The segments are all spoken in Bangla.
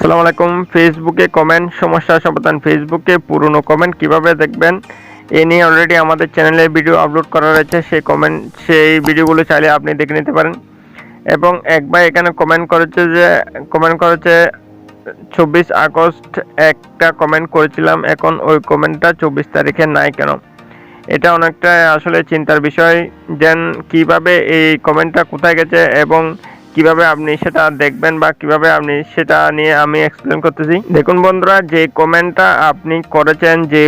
আসসালামু আলাইকুম। ফেসবুকে কমেন্ট সমস্যা সমাধান। ফেসবুকে পুরনো কমেন্ট কীভাবে দেখবেন? এ নিয়ে অলরেডি আমাদের চ্যানেলে ভিডিও আপলোড করা রয়েছে। সেই কমেন্ট সেই ভিডিওগুলো চাইলে আপনি দেখে নিতে পারেন। এবং একবার এখানে কমেন্ট করেছে যে কমেন্ট করেছে, চব্বিশ আগস্ট একটা কমেন্ট করেছিলাম। এখন ওই কমেন্টটা চব্বিশ তারিখে নাই কেন? এটা অনেকটা আসলে চিন্তার বিষয়। দেন কীভাবে এই কমেন্টটা কোথায় গেছে এবং কীভাবে আপনি সেটা দেখবেন বা কীভাবে আপনি সেটা নিয়ে আমি এক্সপ্লেন করতেছি। দেখুন বন্ধুরা, যে কমেন্টটা আপনি করেছেন, যে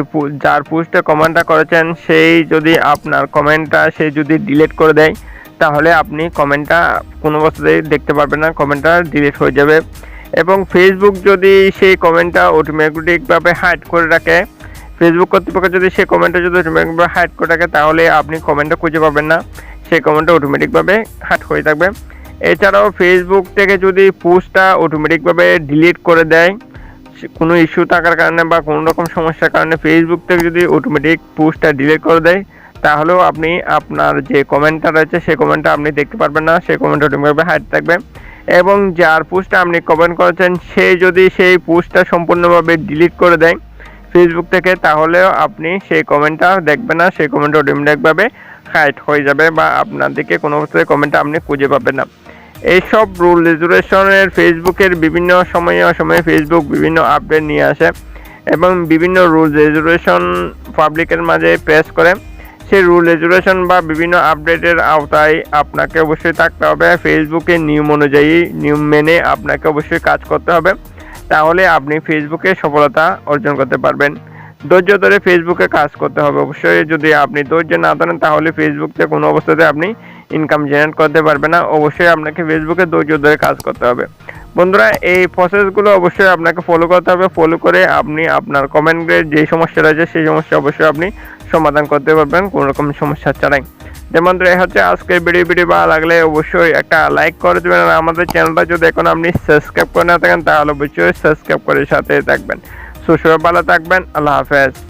যার পোস্টে কমেন্টটা করেছেন, সেই যদি আপনার কমেন্টটা সে যদি ডিলিট করে দেয়, তাহলে আপনি কমেন্টটা কোনো অবস্থাতেই দেখতে পারবেন না কমেন্টটা ডিলিট হয়ে যাবে। এবং ফেসবুক যদি সেই কমেন্টটা অটোমেটিকভাবে হাইড করে রাখে ফেসবুক কর্তৃপক্ষ যদি সেই কমেন্টটা যদি অটোমেটিকভাবে হাইড করে রাখে, তাহলে আপনি কমেন্টটা খুঁজে পাবেন না। সেই কমেন্টটা অটোমেটিকভাবে হাইড হয়ে থাকবে। এছাড়াও ফেসবুক থেকে যদি পোস্টটা অটোমেটিকভাবে ডিলিট করে দেয় কোনো ইস্যু থাকার কারণে বা কোনো রকম সমস্যার কারণে ফেসবুক থেকে যদি অটোমেটিক পোস্টটা ডিলিট করে দেয়, তাহলেও আপনি আপনার যে কমেন্টটা রয়েছে সেই কমেন্টটা আপনি দেখতে পারবেন না সেই কমেন্ট অটোমেটিকভাবে হাইড থাকবে। এবং যার পোস্টটা আপনি কমেন্ট করেছেন, সে যদি সেই পোস্টটা সম্পূর্ণভাবে ডিলিট করে দেয় ফেসবুক থেকে, তাহলেও আপনি সেই কমেন্টটা দেখবেন না সেই কমেন্ট অটোমেটিকভাবে হাইড হয়ে যাবে বা আপনার দিকে কোনো কমেন্টটা আপনি খুঁজে পাবেন না। এইসব রুল রেজুলেশনের ফেসবুকের বিভিন্ন সময়ে অসময়ে ফেসবুক বিভিন্ন আপডেট নিয়ে আসে এবং বিভিন্ন রুল রেজুলেশন পাবলিকের মাঝে প্রেস করে। সেই রুল রেজুলেশন বা বিভিন্ন আপডেটের আওতায় আপনাকে অবশ্যই থাকতে হবে। ফেসবুকের নিয়ম অনুযায়ী, নিয়ম মেনে আপনাকে অবশ্যই কাজ করতে হবে। তাহলে আপনি ফেসবুকে সফলতা অর্জন করতে পারবেন। ধৈর্য ধরে ফেসবুকে কাজ করতে হবে। অবশ্যই যদি আপনি ধৈর্য না ধরেন, তাহলে ফেসবুক থেকে কোনো অবস্থাতে আপনি ইনকাম জেনারেট করতে পারবে না, অবশ্যই আপনাকে ফেসবুকে ধৈর্য ধরে কাজ করতে হবে। বন্ধুরা, এই প্রসেসগুলো অবশ্যই আপনাকে ফলো করতে হবে। ফলো করে আপনি আপনার কমেন্টের যে সমস্যা রয়েছে, সেই সমস্যা অবশ্যই আপনি সমাধান করতে পারবেন, কোনো রকম সমস্যা ছাড়াই যেমন এই হচ্ছে আজকের ভিডিও ভিডিও ভালো লাগলে অবশ্যই একটা লাইক করে দেবেন আর আমাদের চ্যানেলটা যদি এখন আপনি সাবস্ক্রাইব করে না থাকেন, তাহলে অবশ্যই সাবস্ক্রাইব করে সাথে থাকবেন। সুস্থ ভালো থাকবেন, আল্লাহ হাফেজ।